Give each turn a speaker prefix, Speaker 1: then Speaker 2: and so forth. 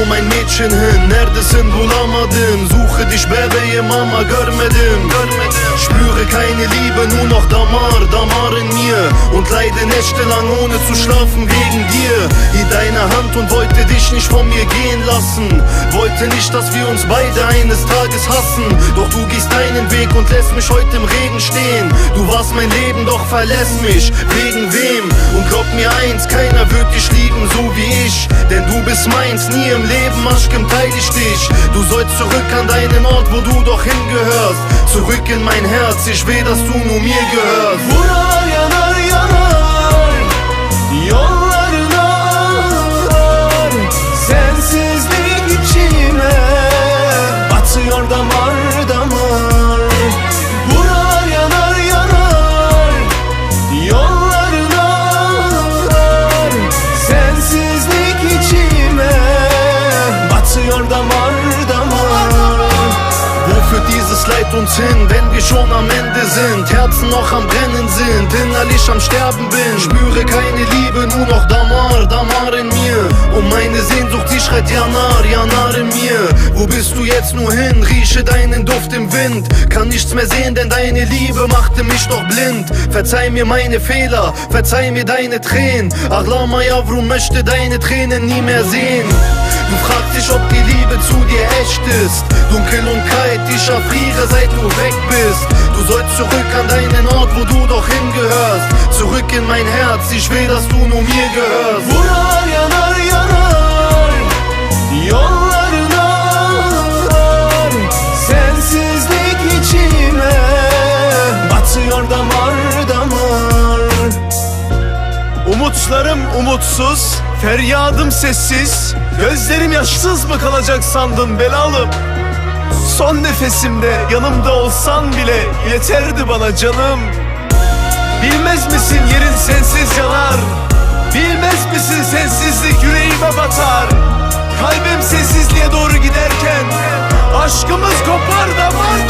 Speaker 1: Alo mein Mädchen hin, neredesin? Bulamadın. Suche dich bebeğim ama görmedim. Spüre keine Liebe, nur noch Damar, Damar in mir. Und leide nächtelang ohne zu schlafen wegen dir. In deiner Hand und wollte dich nicht von mir gehen lassen. Wollte nicht, dass wir uns beide eines Tages hassen. Doch du gehst deinen Weg und lässt mich heute im Regen stehen. Du warst mein Leben, doch verlässt mich. Wegen wem? Und glaub mir eins, keiner wird dich lieben so wie ich du bist meins, nie im Leben aşkım teile ich dich. Du sollst zurück an deinen Ort, wo du doch hingehörst. Zurück in mein Herz, ich will, dass du nur mir gehörst.
Speaker 2: Damar damar damar.
Speaker 1: Wo dieses Leid uns hin, wenn wir schon am Ende sind? Herzen noch am Brennen sind, innerlich am Sterben bin. Spüre keine Liebe, nur noch Damar, Damar in mir. Und meine Sehnsucht, die schreit Janar, Janar in mir. Wo bist du jetzt nur hin? Rieche deinen Duft im Wind. Kann nichts mehr sehen, denn deine Liebe machte mich doch blind. Verzeih mir meine Fehler, verzeih mir deine Tränen. Achlama Yavrum möchte deine Tränen nie mehr sehen. Du fragst dich, ob die Liebe zu dir echt ist. Dunkel und kalt, ich erfriere, seit du weg bist. Du sollst zurück an deinen Ort, wo du doch hingehörst. Zurück in mein Herz, ich will, dass du nur mir gehörst.
Speaker 2: Sensizlik içime Batıyor damar damar Umutlarım umutsuz Feryadım sessiz Gözlerim yaşsız mı kalacak sandın belalım Son nefesimde yanımda olsan bile yeterdi bana canım. Bilmez misin yerin sensiz yanar? Bilmez misin sensizlik yüreğime batar? Kalbim sessizliğe doğru giderken Aşkımız kopar damar Buna